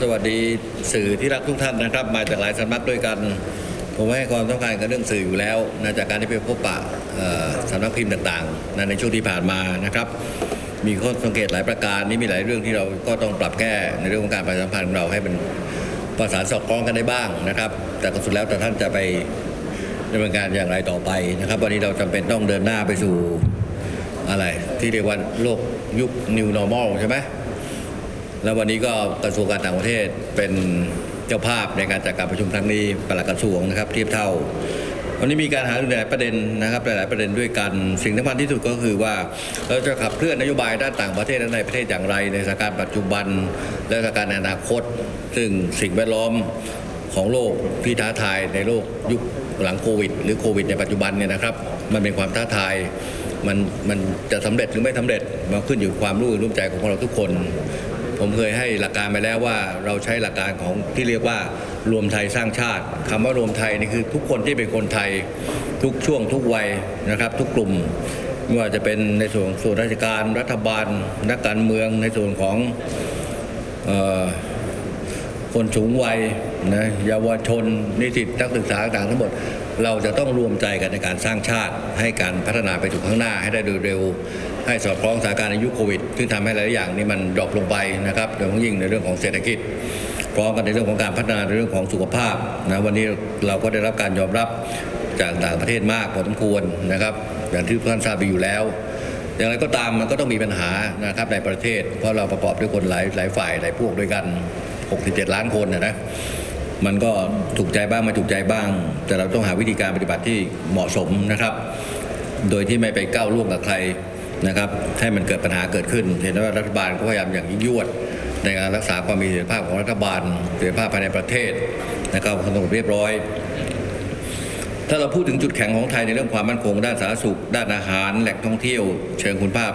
สวัสดีสื่อที่รักทุกท่านนะครับ มาจากหลายสำนักด้วยกัน ผมให้ความสำคัญกับเรื่องสื่ออยู่แล้วนะจากการที่ไปพบปะสำนักพิมพ์ต่างๆนะในช่วงที่ผ่านมานะครับมีข้อสังเกตหลายประการนี่มีหลายเรื่องที่เราก็ต้องปรับแก้ในเรื่องของการประชาสัมพันธ์ของเราให้มันประสานสอดคล้องกันได้บ้างนะครับ แต่ก็สุดแล้วแต่ท่านจะไปดำเนินการอย่างไรต่อไปนะครับ วันนี้เราจำเป็นต้องเดินหน้าไปสู่อะไรที่เรียกว่าโลกยุค new normal ใช่ไหม แล้ววันนี้ก็กระทรวงการต่างประเทศเป็นเจ้าภาพในการจัดการประชุมครั้งนี้ปลัดกระทรวงนะครับเทียบเท่า วันนี้มีการหารือหลายประเด็นนะครับหลายประเด็นด้วยกัน สิ่งสำคัญที่สุดก็คือว่าเราจะขับเคลื่อนนโยบายด้านต่างประเทศและในประเทศอย่างไร ในสถานการณ์ปัจจุบัน และสถานการณ์ในอนาคต ซึ่งสิ่งแวดล้อมของโลกที่ท้าทายในโลกยุคหลังโควิด หรือโควิดในปัจจุบันเนี่ยนะครับ มันเป็นความท้าทายมันมันจะสำเร็จหรือไม่สำเร็จมันขึ้นอยู่ความรู้ร่วมใจของพวกเราทุกคน ผมเคยให้หลักการไปแล้วว่าเราใช้หลักการของที่เรียกว่ารวมไทยสร้างชาติคำว่ารวมไทยนี่คือทุกคนที่เป็นคนไทยทุกช่วงทุกวัยนะครับ ทุกกลุ่มไม่ว่าจะเป็นในส่วนส่วนราชการรัฐบาล นักการเมืองในส่วนของออคนสูงวัยนะเยาวชน นิสิตนักศึกษาต่างทั้งหมด เราจะต้องรวมใจกันในการสร้างชาติให้การพัฒนาไปสู่ข้างหน้าให้ได้โดยเร็ว ให้สอดคล้องสถานการณ์ในยุคโควิดซึ่งทำให้หลายอย่างนี้มันดรอปลงไปนะครับโดยเฉพาะยิ่งในเรื่องของเศรษฐกิจ พร้อมกันในเรื่องของการพัฒนาในเรื่องของสุขภาพนะวันนี้เราก็ได้รับการยอมรับจากต่างประเทศมากพอสมควรนะครับ อย่างที่ท่านทราบดีอยู่แล้ว อย่างไรก็ตามมันก็ต้องมีปัญหานะครับในประเทศ เพราะเราประกอบด้วยคนหลายหลายฝ่ายหลายพวกด้วยกัน 67 ล้านคนนะนะมันก็ถูกใจบ้างไม่ถูกใจบ้าง แต่เราต้องหาวิธีการปฏิบัติที่เหมาะสมนะครับ โดยที่ไม่ไปก้าวล่วงกับใคร นะครับให้มันเกิดปัญหาเกิดขึ้น เห็นว่ารัฐบาลก็พยายามอย่างยิ่งยวด ในการรักษาความมีเสถียรภาพของรัฐบาลเสถียรภาพภายในประเทศนะครับความสงบเรียบร้อย ถ้าเราพูดถึงจุดแข็งของไทยในเรื่องความมั่นคงด้านสาธารณสุข ด้านอาหาร แหล่งท่องเที่ยว เชิงคุณภาพ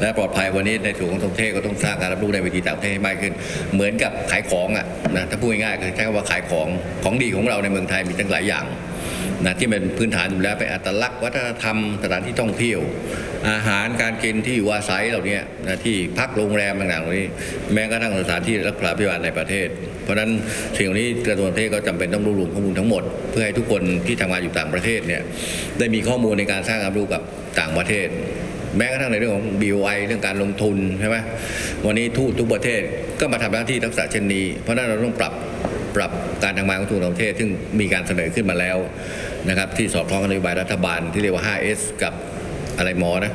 และปลอดภัยวันนี้ในส่วนของท่องเที่ยวก็ต้องสร้างการรับรู้ในเวทีต่างประเทศให้มากขึ้น เหมือนกับขายของอะนะถ้าพูดง่ายๆคือใช้คำว่าขายของของดีของเราในเมืองไทยมีตั้งหลายอย่างนะที่เป็นพื้นฐานอยู่แล้วเป็นอัตลักษณ์วัฒนธรรมสถานที่ท่องเที่ยว อาหารการกินที่อยู่อาศัยเหล่านี้นะที่พักโรงแรมต่างๆเหล่านี้ แม้กระทั่งสถานที่รักษาพยาบาลในประเทศ เพราะฉะนั้นสิ่งเหล่านี้กระทรวงการต่างประเทศก็จำเป็นต้องรวบรวมข้อมูลทั้งหมด เพื่อให้ทุกคนที่ทำงานอยู่ต่างประเทศเนี่ยได้มีข้อมูลในการสร้างความรู้กับต่างประเทศแม้กระทั่งในเรื่องของ BOI เรื่องการลงทุนใช่ไหมวันนี้ทูตทุกประเทศก็มาทำหน้าที่ทักษะเช่นนี้ เพราะฉะนั้นเราต้องปรับปรับการทำงานของทูตต่างประเทศ ซึ่งมีการเสนอขึ้นมาแล้วนะครับที่สอดคล้องกับนโยบายรัฐบาลที่เรียกว่า 5S กับ อะไรหมอนะ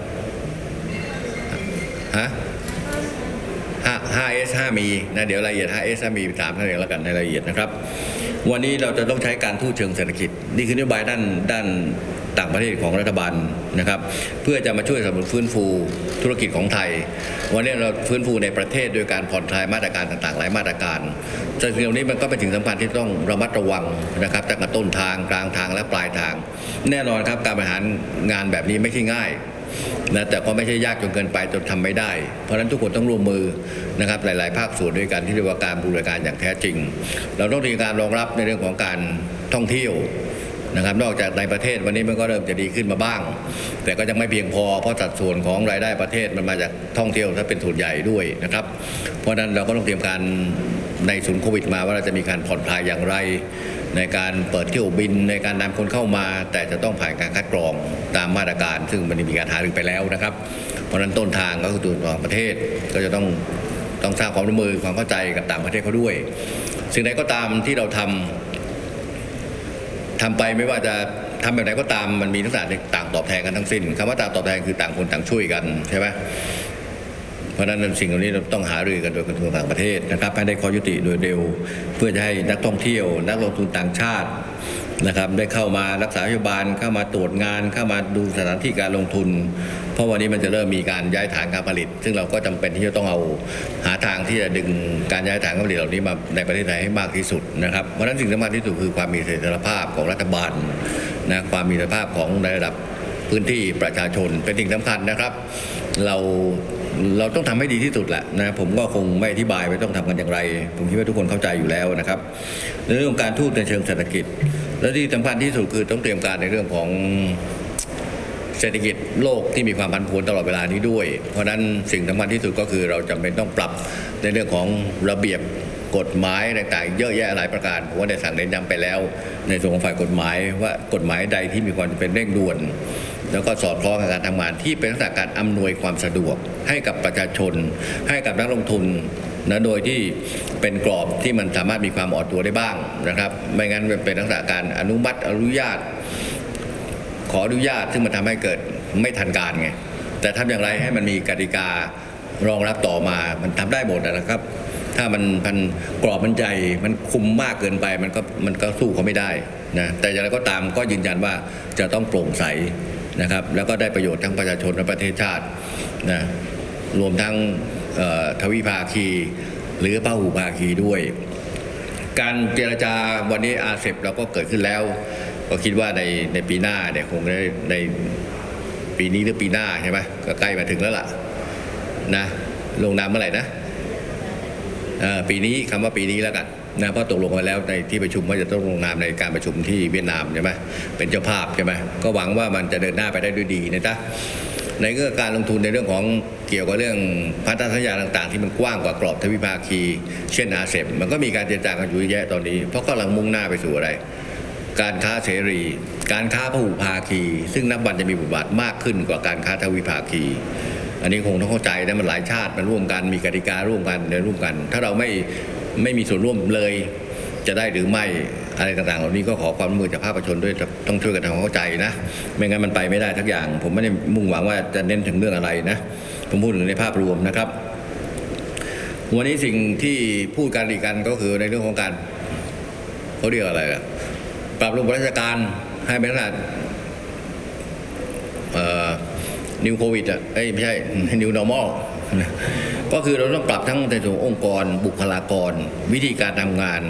ฮะห้าเอสห้ามีนะเดี๋ยวรายละเอียด 5S 5มีถามท่านเองแล้วกันในรายละเอียดนะครับ วันนี้เราจะต้องใช้การทูตเชิงเศรษฐกิจ นี่คือนโยบายด้านด้าน ต่างประเทศของรัฐบาลนะครับ เพื่อจะมาช่วยสนับสนุนฟื้นฟูธุรกิจของไทย วันนี้เราฟื้นฟูในประเทศโดยการผ่อนคลายมาตรการต่างๆ หลายมาตรการแต่สิ่งเหล่านี้มันก็เป็นสิ่งสำคัญที่ต้องระมัดระวังนะครับตั้งแต่ต้นทางกลางทางและปลายทาง แน่นอนครับการบริหารงานแบบนี้ไม่ใช่ง่ายนะแต่ก็ไม่ใช่ยากจนเกินไปจนทำไม่ได้ เพราะฉะนั้นทุกคนต้องร่วมมือนะครับหลาย ๆ ภาคส่วนด้วยกันที่เรียกว่าการบูรณาการอย่างแท้จริง เราต้องมีการรองรับในเรื่องของการท่องเที่ยว นะครับ นอกจากในประเทศวันนี้มันก็เริ่มจะดีขึ้นมาบ้าง แต่ก็ยังไม่เพียงพอเพราะสัดส่วนของรายได้ประเทศมันมาจากท่องเที่ยวถ้าเป็นส่วนใหญ่ด้วยนะครับ เพราะฉะนั้นเราก็ต้องเตรียมการในศูนย์โควิดมาว่าเราจะมีการผ่อนคลายอย่างไร ในการเปิดเที่ยวบินในการนำคนเข้ามา แต่จะต้องผ่านการคัดกรองตามมาตรการ ซึ่งมันมีการหารือไปแล้วนะครับ เพราะนั้นต้นทางก็คือตัวของประเทศก็จะต้องต้องสร้างความร่วมมือความเข้าใจกับต่างประเทศเขาด้วย สิ่งใดก็ตามที่เราทำ ทำไปไม่ว่าจะทำแบบไหนก็ตามมันมีลักษณะต่างตอบแทนกันทั้งสิ้นคำว่าต่างตอบแทนคือต่างคนต่างช่วยกันใช่ไหมเพราะฉะนั้นสิ่งเหล่านี้เราต้องหารือกันโดยกระทรวงต่างประเทศนะครับให้ได้ข้อยุติโดยเร็ว เพื่อจะให้นักท่องเที่ยว นักลงทุนต่างชาติ นะครับได้เข้ามารักษาพยาบาลเข้ามาตรวจงานเข้ามาดูสถานที่การลงทุน เพราะวันนี้มันจะเริ่มมีการย้ายฐานการผลิต ซึ่งเราก็จำเป็นที่จะต้องเอาหาทางที่จะดึงการย้ายฐานการผลิตเหล่านี้มาในประเทศไทยให้มากที่สุดนะครับเพราะฉะนั้นสิ่งสำคัญที่สุดคือความมีเสถียรภาพของรัฐบาลนะความมีเสถียรภาพของในระดับพื้นที่ประชาชนเป็นสิ่งสำคัญนะครับ เราเราต้องทำให้ดีที่สุดแหละนะผมก็คงไม่อธิบายว่ต้องทำกันอย่างไร ผมคิดว่าทุกคนเข้าใจอยู่แล้วนะครับในเรื่องของการทูตในเชิงเศรษฐกิจ และที่สำคัญที่สุดคือต้องเตรียมการในเรื่องของเศรษฐกิจโลกที่มีความผันผวนตลอดเวลานี้ด้วย เพราะนั้นสิ่งสำคัญที่สุดก็คือเราจำเป็นต้องปรับในเรื่องของระเบียบกฎหมายต่างๆ เยอะแยะหลายประการผมว่าได้สั่งเน้นย้ำไปแล้ว ในส่วนของฝ่ายกฎหมายว่ากฎหมายใดที่มีความจำเป็นเร่งด่วน แล้วก็สอดคล้องกับการทำงานที่เป็นลักษณะการอำนวยความสะดวก ให้กับประชาชน ให้กับนักลงทุน นะโดยที่เป็นกรอบที่มันสามารถมีความอ่อนตัวได้บ้างนะครับ ไม่งั้นเป็นลักษณะการอนุมัติอนุญาต ขออนุญาตซึ่งมันทำให้เกิดไม่ทันการไงแต่ทำอย่างไรให้มันมีกติการองรับต่อมามันทำได้หมดนะครับ ถ้ามันมันกรอบมันใหญ่มันคุมมากเกินไปมันก็มันก็สู้เขาไม่ได้นะแต่อย่างไรก็ตามก็ยืนยันว่าจะต้องโปร่งใสนะครับ แล้วก็ได้ประโยชน์ทั้งประชาชนและประเทศชาตินะรวมทั้ง ทวิภาคี หรือพหุภาคีด้วย การเจรจาวันนี้อาเซบเราก็เกิดขึ้นแล้ว ก็คิดว่าในในปีหน้าเนี่ยคงได้ในปีนี้หรือปีหน้าใช่ไหมก็ใกล้มาถึงแล้วล่ะนะลงนามเมื่อไหร่นะปีนี้คำว่าปีนี้แล้วกันนะเพราะตกลงไว้แล้วในที่ประชุมว่าจะต้องลงนามในการประชุมที่เวียดนามใช่ไหมเป็นเจ้าภาพใช่ไหมก็หวังว่ามันจะเดินหน้าไปได้ด้วยดีนะจ๊ะ ในเรื่องการลงทุนในเรื่องของเกี่ยวกับเรื่องพันธสัญญาต่างๆ ที่มันกว้างกว่ากรอบทวิภาคี เช่นอาเซบมันก็มีการเจรจากันอยู่เยอะแยะตอนนี้ เพราะกำลังมุ่งหน้าไปสู่อะไร การค้าเสรี การค้าพหุภาคี ซึ่งนับวันจะมีบทบาทมากขึ้นกว่าการค้าทวิภาคี อันนี้คงต้องเข้าใจนะมันหลายชาติมันร่วมกันมีกติการ่วมกันเดินร่วมกัน ถ้าเราไม่ไม่มีส่วนร่วมเลยจะได้หรือไม่ อะไรต่างๆ เหล่านี้ก็ขอความร่วมมือจากภาคประชาชนด้วยต้องช่วยกันทำความเข้าใจนะ ไม่งั้นมันไปไม่ได้ทักอย่าง ผมไม่ได้มุ่งหวังว่าจะเน้นถึงเรื่องอะไรนะผมพูดถึงในภาพรวมนะครับ วันนี้สิ่งที่พูดกันอีกกันก็คือในเรื่องของการเขาเรียกอะไรล่ะปรับรูปราชการให้เป็นขนาดนิวโควิดอะเอ้ไม่ใช่นิวนอร์มอลก็คือเราต้องปรับทั้งในส่วนองค์กร บุคลากร วิธีการทำงาน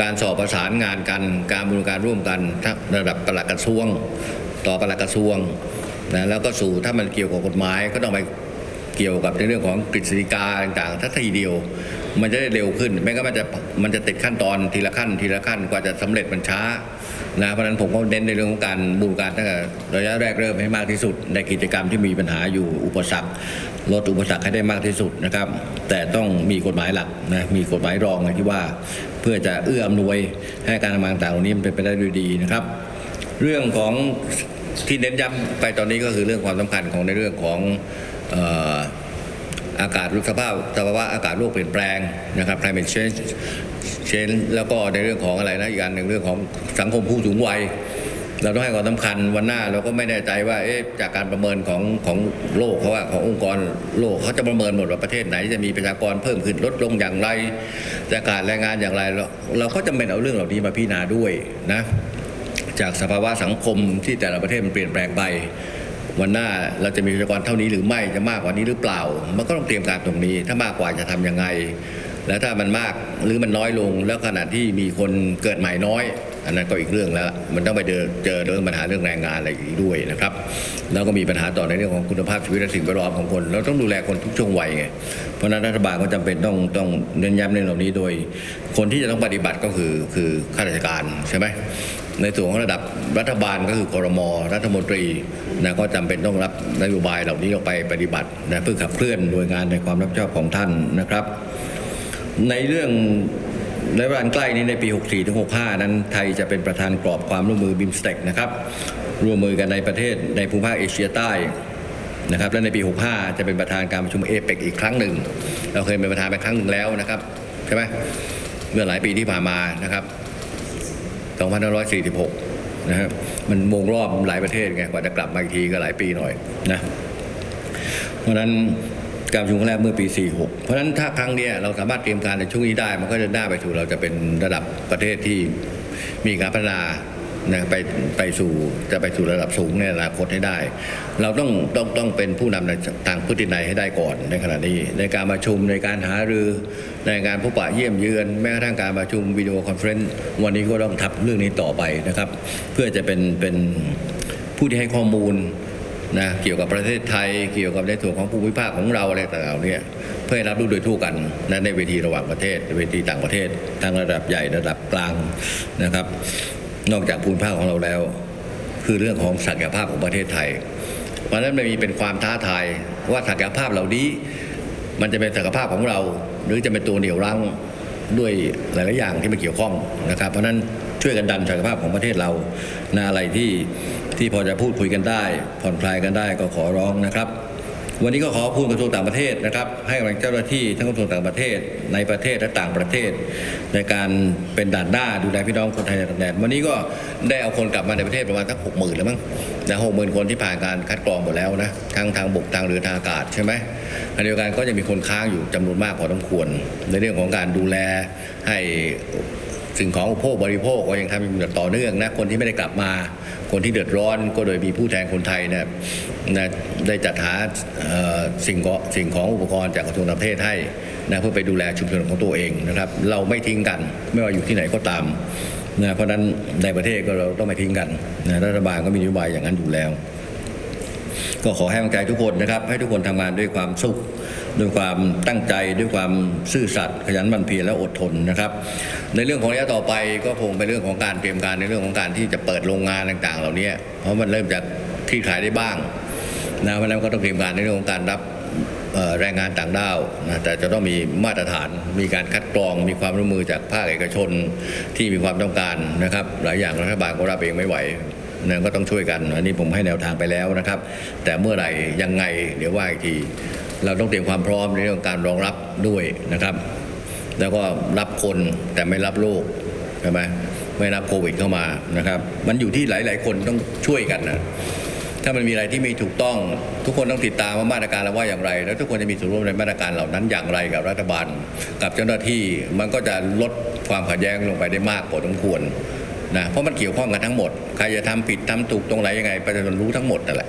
การสอบประสานงานกัน การบริการร่วมกันทั้งระดับปลัดกระทรวง ต่อปลัดกระทรวงนะแล้วก็สู่ถ้ามันเกี่ยวกับกฎหมายก็ต้องไปเกี่ยวกับในเรื่องของกฤษฎีกาต่างๆถ้าทีเดียว มันจะได้เร็วขึ้น ไม่งั้นมันจะมันจะติดขั้นตอนทีละขั้นทีละขั้นกว่าจะสำเร็จมันช้านะเพราะนั้นผมก็เน้นในเรื่องของการบูรการตั้งแต่ระยะแรกเริ่มให้มากที่สุด ในกิจกรรมที่มีปัญหาอยู่อุปสรรคลดอุปสรรคให้ได้มากที่สุดนะครับ แต่ต้องมีกฎหมายหลักนะมีกฎหมายรองที่ว่า เพื่อจะเอื้ออำนวยให้การทำงานต่างๆเหล่านี้มันเป็นไปได้ด้วยดีนะครับ เรื่องของที่เน้นย้ำไปตอนนี้ก็คือเรื่องความสำคัญของในเรื่องของเอ่ออากาศสภาพสภาวะอากาศโลกเปลี่ยนแปลงนะครับ climate change change แล้วก็ในเรื่องของอะไรนะอีกอันหนึ่งเรื่องของสังคมผู้สูงวัย เราต้องให้ความสำคัญวันหน้าเราก็ไม่แน่ใจว่าเอ๊ะจากการประเมินของของโลกเขาว่าขององค์กรโลกเขาจะประเมินหมดว่าประเทศไหนจะมีประชากรเพิ่มขึ้นลดลงอย่างไรจะการแรงงานอย่างไร เราเราก็จำเป็นเอาเรื่องเหล่านี้มาพิจารณาด้วยนะจากสภาวะสังคมที่แต่ละประเทศมันเปลี่ยนแปลงไปวันหน้าเราจะมีประชากรเท่านี้หรือไม่จะมากกว่านี้หรือเปล่า มันก็ต้องเตรียมการตรงนี้ ถ้ามากกว่าจะทำยังไง แล้วถ้ามันมากหรือมันน้อยลงแล้วขณะที่มีคนเกิดใหม่น้อย อันนั้นก็อีกเรื่องแล้ว มันต้องไปเจอเจอเรื่องปัญหาเรื่องแรงงานอะไรอีกด้วยนะครับ แล้วก็มีปัญหาต่อในเรื่องของคุณภาพชีวิตและสิ่งแวดล้อมของคน เราต้องดูแลคนทุกช่วงวัยไง เพราะนั้นรัฐบาลก็จำเป็นต้องต้องเน้นย้ำเรื่องเหล่านี้โดย คนที่จะต้องปฏิบัติก็คือคือข้าราชการใช่ไหมในส่วนของระดับรัฐบาลก็คือกรมรัฐมนตรีนะก็จำเป็นต้องรับนโยบายเหล่านี้ออกไปปฏิบัตินะเพื่อขับเคลื่อนโดยงานในความรับผิดชอบของท่านนะครับ ในเรื่อง ในเวลาอันใกล้นี้ในปี 64ถึง65 นั้นไทยจะเป็นประธานกรอบความร่วมมือบิมสเต็กนะครับร่วมมือกันในประเทศในภูมิภาคเอเชียใต้นะครับและในปี 65 จะเป็นประธานการประชุมเอเปกอีกครั้งหนึ่ง เราเคยเป็นประธานไปครั้งหนึ่งแล้วนะครับใช่ไหมเมื่อหลายปีที่ผ่านมานะครับ2546นะครับมันวงรอบหลายประเทศไงกว่าจะกลับมาอีกทีก็หลายปีหน่อยนะเพราะฉะนั้น การประชุมครั้งแรกเมื่อปี 46 เพราะฉะนั้นถ้าครั้งนี้เราสามารถเตรียมการในช่วงนี้ได้ มันก็จะได้าไปสู่เราจะเป็นระดับประเทศที่มีการพัฒนานะไปไปสู่จะไปสู่ระดับสูงในอนาคตให้ได้ เราต้องต้องต้องเป็นผู้นำในทางพฤตินัยให้ได้ก่อนในขณะนี้ ในการประชุมในการหารือในการพบปะเยี่ยมเยือน แม้กระทั่งการประชุมวิดีโอคอนเฟรนซ์วันนี้ก็ต้องทับเรื่องนี้ต่อไปนะครับ เพื่อจะเป็นเป็นผู้ที่ให้ข้อมูล นะเกี่ยวกับประเทศไทย เกี่ยวกับในส่วนของภูมิภาคของเราอะไรต่างๆเนี่ยเพื่อรับรู้โดยทั่วกันนะในเวทีระหว่างประเทศ เวทีต่างประเทศทั้งระดับใหญ่ระดับกลางนะครับ นอกจากภูมิภาคของเราแล้ว คือเรื่องของศักยภาพของประเทศไทย เพราะนั้นมันมีเป็นความท้าทายว่าศักยภาพเหล่านี้ มันจะเป็นศักยภาพของเรา หรือจะเป็นตัวเหนี่ยวรั้งด้วยหลายๆอย่างที่มันเกี่ยวข้องนะครับ เพราะฉะนั้นช่วยกันดันศักยภาพของประเทศเรานะอะไรที่ ที่พอจะพูดคุยกันได้ ผ่อนคลายกันได้ก็ขอร้องนะครับ วันนี้ก็ขอขอบคุณกระทรวงต่างประเทศนะครับ ให้กำลังเจ้าหน้าที่ทั้งกระทรวงต่างประเทศในประเทศและต่างประเทศ ในการเป็นด่านหน้าดูแลพี่น้องคนไทยในต่างแดนวันนี้ก็ได้เอาคนกลับมาในประเทศประมาณสักหกหมื่นแล้วมั้งนะหกหมื่นคนที่ผ่านการคัดกรองหมดแล้วนะทั้งทางบกทางเรือทางอากาศใช่ไหมอันเดียวกันก็จะมีคนค้างอยู่จำนวนมากพอสมควร ในเรื่องของการดูแลให้ สิ่งของอุปโภคบริโภคก็ยังทำอยู่อย่างต่อเนื่องนะคนที่ไม่ได้กลับมา คนที่เดือดร้อนก็โดยมีผู้แทนคนไทยเนี่ยนะได้จัดหาสิ่งของสิ่งของอุปกรณ์จากกระทรวงต่างประเทศให้นะเพื่อไปดูแลชุมชนของตัวเองนะครับ เราไม่ทิ้งกันไม่ว่าอยู่ที่ไหนก็ตามนะเพราะฉะนั้นในประเทศก็เราต้องไม่ทิ้งกันนะรัฐบาลก็มีนโยบายอย่างนั้นอยู่แล้ว ก็ขอให้กำลังใจทุกคนนะครับ ให้ทุกคนทำงานด้วยความสุขด้วยความตั้งใจด้วยความซื่อสัตย์ขยันหมั่นเพียรและอดทนนะครับ ในเรื่องของระยะต่อไปก็คงเป็นเรื่องของการเตรียมการในเรื่องของการที่จะเปิดโรงงานต่าง ๆ เหล่านี้เพราะมันเริ่มจากที่ขายได้บ้างนะเพราะนั้นก็ต้องเตรียมการในเรื่องของการรับแรงงานต่างด้าวนะแต่จะต้องมีมาตรฐาน มีการคัดกรองมีความร่วมมือจากภาคเอกชนที่มีความต้องการนะครับ หลายอย่างรัฐบาลก็รับเองไม่ไหว นะก็ต้องช่วยกัน อันนี้ผมให้แนวทางไปแล้วนะครับ แต่เมื่อไหร่ยังไงเดี๋ยวว่าอีกที เราต้องเตรียมความพร้อมในเรื่องการรองรับด้วยนะครับ แล้วก็รับคนแต่ไม่รับโรคใช่ไหมไม่รับโควิดเข้ามานะครับ มันอยู่ที่หลาย ๆ คนต้องช่วยกันนะถ้ามันมีอะไรที่ไม่ถูกต้อง ทุกคนต้องติดตามว่ามาตรการเราว่าอย่างไร แล้วทุกคนจะมีส่วนร่วมในมาตรการเหล่านั้นอย่างไรกับรัฐบาล กับเจ้าหน้าที่มันก็จะลดความขัดแย้งลงไปได้มากพอสมควร นะเพราะมันเกี่ยวข้องกันทั้งหมดใครจะทำผิดทำถูกตรงไหนยังไงประชาชนรู้ทั้งหมดนั่นแหละ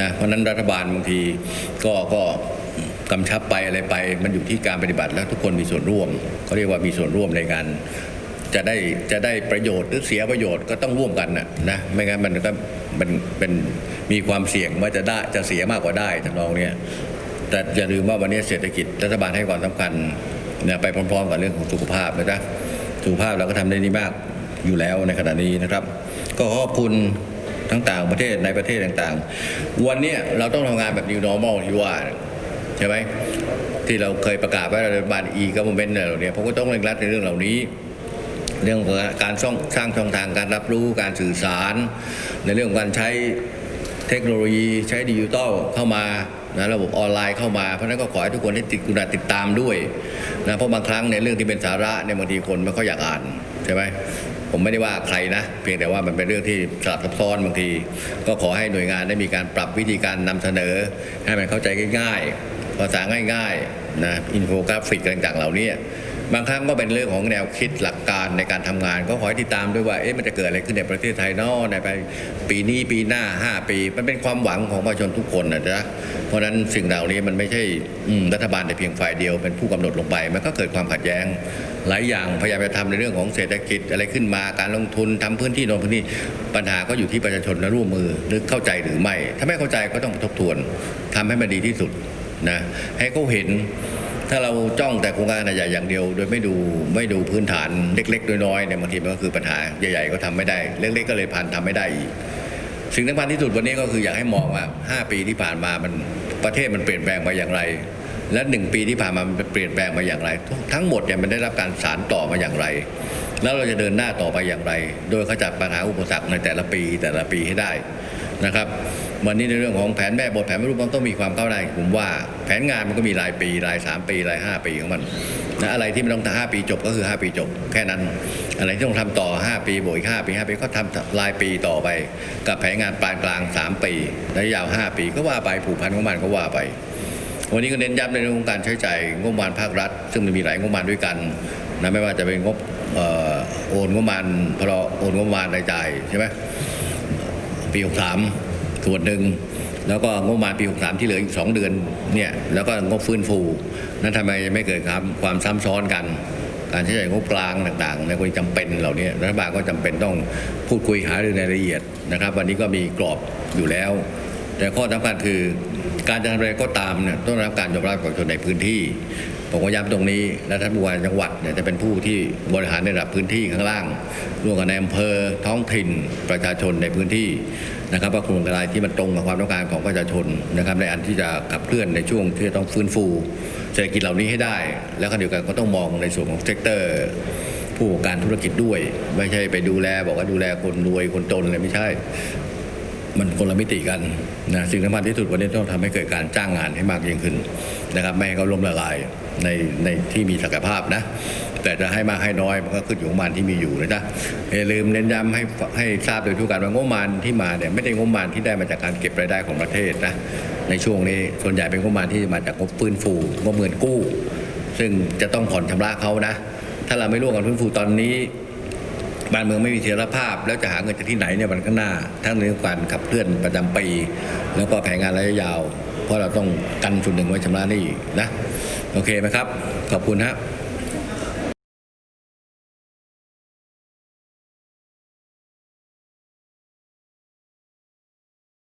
นะเพราะนั้นรัฐบาลบางทีก็ก็กำชับไปอะไรไป มันอยู่ที่การปฏิบัติแล้วทุกคนมีส่วนร่วมเขาเรียกว่ามีส่วนร่วมในการจะได้จะได้ประโยชน์หรือเสียประโยชน์ก็ต้องร่วมกันนะนะไม่งั้นมันก็มันเป็นมีความเสี่ยงว่าจะได้จะเสียมากกว่าได้ทำนองเนี้ยแต่อย่าลืมว่าวันนี้เศรษฐกิจรัฐบาลให้ความสำคัญเนี่ยไปพร้อมๆกับเรื่องของสุขภาพนะจ๊ะสุขภาพเราก็ทำได้ดีมาก อยู่แล้วในขณะนี้นะครับ ก็ขอบคุณทั้งต่างประเทศในประเทศต่างๆ วันนี้เราต้องทำงานแบบ new normal ที่ว่าใช่ไหมที่เราเคยประกาศไว้รัฐบาล e government เนี่ยเหล่านี้ผมก็ต้องเร่งรัดในเรื่องเหล่านี้ เรื่องของการสร้างสร้างช่องทางการรับรู้การสื่อสาร ในเรื่องของการใช้เทคโนโลยีใช้ดิจิทัลเข้ามานะระบบออนไลน์เข้ามาเพราะนั้นก็ขอให้ทุกคนที่ติดกุณาติดตามด้วยนะเพราะบางครั้งในเรื่องที่เป็นสาระเนี่ยบางทีคนไม่ค่อยอยากอ่านใช่ไหม ผมไม่ได้ว่าใครนะ เพียงแต่ว่ามันเป็นเรื่องที่สลับซับซ้อนบางที ก็ขอให้หน่วยงานได้มีการปรับวิธีการนำเสนอ ให้มันเข้าใจง่ายๆภาษาง่ายๆนะอินโฟกราฟิกต่างๆเหล่านี้บางครั้งก็เป็นเรื่องของแนวคิดหลักการในการทำงาน ก็ขอให้ติดตามด้วยว่าเอ๊ะมันจะเกิดอะไรขึ้นในประเทศไทยนอในไปปีนี้ปีหน้า 5 ปี มันเป็นความหวังของประชาชนทุกคนนะจ๊ะเพราะฉะนั้นสิ่งเหล่านี้มันไม่ใช่รัฐบาลแต่เพียงฝ่ายเดียวเป็นผู้กำหนดลงไป มันก็เกิดความขัดแย้ง หลายอย่างพยายามจะทำในเรื่องของเศรษฐกิจอะไรขึ้นมาการลงทุนทำพื้นที่นนพื้นที่ปัญหาก็อยู่ที่ประชาชนนะร่วมมือหรือเข้าใจหรือไม่ ถ้าไม่เข้าใจก็ต้องทบทวนทำให้มันดีที่สุดนะให้เขาเห็นถ้าเราจ้องแต่โครงการใหญ่อย่างเดียว โดยไม่ดูไม่ดูพื้นฐานเล็กๆน้อยๆเนี่ยบางทีมันก็คือปัญหาใหญ่ๆก็ทำไม่ได้ เล็กๆก็เลยพันทำไม่ได้อีกสิ่งสำคัญที่สุดวันนี้ก็คืออยากให้มองว่า 5 ปีที่ผ่านมามันประเทศมันเปลี่ยนแปลงไปอย่างไร และหนึ่งปีที่ผ่านมามันเปลี่ยนแปลงมาอย่างไร ทั้งหมดเนี่ยมันได้รับการสานต่อมาอย่างไร แล้วเราจะเดินหน้าต่อไปอย่างไร โดยขจัดปัญหาอุปสรรคในแต่ละปีแต่ละปีให้ได้นะครับวันนี้ในเรื่องของแผนแม่บทแผนแม่รูปมันต้องมีความเข้าได้ผมว่าแผนงานมันก็มีรายปีรายสามปีรายห้าปีของมันนะอะไรที่มันต้องห้าปีจบก็คือห้าปีจบ แค่นั้น อะไรที่ต้องทำต่อห้าปีบวกอีกห้าปีห้าปีก็ทำรายปีต่อไป กับแผนงานปานกลางสามปีระยะยาวห้าปีก็ว่าไปผูกพันของมันก็ว่าไป วันนี้ก็เน้นย้ำในเรื่องของการใช้จ่ายงบประมาณภาครัฐ ซึ่งมันมีหลายงบประมาณด้วยกันนะไม่ว่าจะเป็นงบออโอนงบประมาณพลโอนงบประมาณรายจ่ายใช่ไหมปี63ส่วนหนึ่งแล้วก็งบประมาณปี 63 ที่เหลืออีก 2 เดือนเนี่ยแล้วก็งบฟื้นฟู นั้นทำไมไม่เกิดครับความซ้ำซ้อนกัน การใช้จ่ายงบกลางต่างๆในกรณีจำเป็นเหล่านี้รัฐบาลก็จำเป็นต้องพูดคุยหารือในรายละเอียดนะครับ วันนี้ก็มีกรอบอยู่แล้ว แต่ข้อสำคัญคือ การจะทำอะไรก็ตามเนี่ยต้องรับการยอมรับจากชนในพื้นที่ผมก็ย้ำตรงนี้และท่านผู้ว่าจังหวัดเนี่ยจะเป็นผู้ที่บริหารในระดับพื้นที่ข้างล่างร่วมกับในอำเภอท้องถิ่นประชาชนในพื้นที่นะครับว่าโครงการที่มันตรงกับความต้องการของประชาชนนะครับในอันที่จะขับเคลื่อนในช่วงที่จะต้องฟื้นฟูเศรษฐกิจเหล่านี้ให้ได้ แล้วก็เดียวกันก็ต้องมองในส่วนของเซกเตอร์ผู้ประกอบการธุรกิจด้วย ไม่ใช่ไปดูแลบอกว่าดูแลคนรวยคนจนอะไรไม่ใช่ มันคนละมิติกันนะสิ่งสำคัญที่สุดวันนี้ต้องทำให้เกิดการจ้างงานให้มากยิ่งขึ้นนะครับไม่ให้เขาล้มละลายในในที่มีศักยภาพนะ แต่จะให้มากให้น้อยมันก็ขึ้นอยู่กับมันที่มีอยู่นะจ๊ะอย่าลืมเน้นย้ำให้ให้ทราบโดยทุกการว่างบประมาณที่มาเนี่ยไม่ได้งบประมาณที่ได้มาจากการเก็บรายได้ของประเทศนะในช่วงนี้ส่วนใหญ่เป็นงบประมาณที่มาจากงบฟื้นฟูงบเงินกู้ ซึ่งจะต้องผ่อนชำระเขานะ ถ้าเราไม่ร่วมกันฟื้นฟูตอนนี้ บ้านเมืองไม่มีเสถียรภาพ แล้วจะหาเงินจากที่ไหนเนี่ยวันข้างหน้า ทั้งนเรื่องการขับเคลื่อนประจำปี แล้วก็แผนงานระยะยาว เพราะเราต้องกันส่วนหนึ่งไว้ชำระหนี้นะ โอเคไหมครับ ขอบคุณฮะ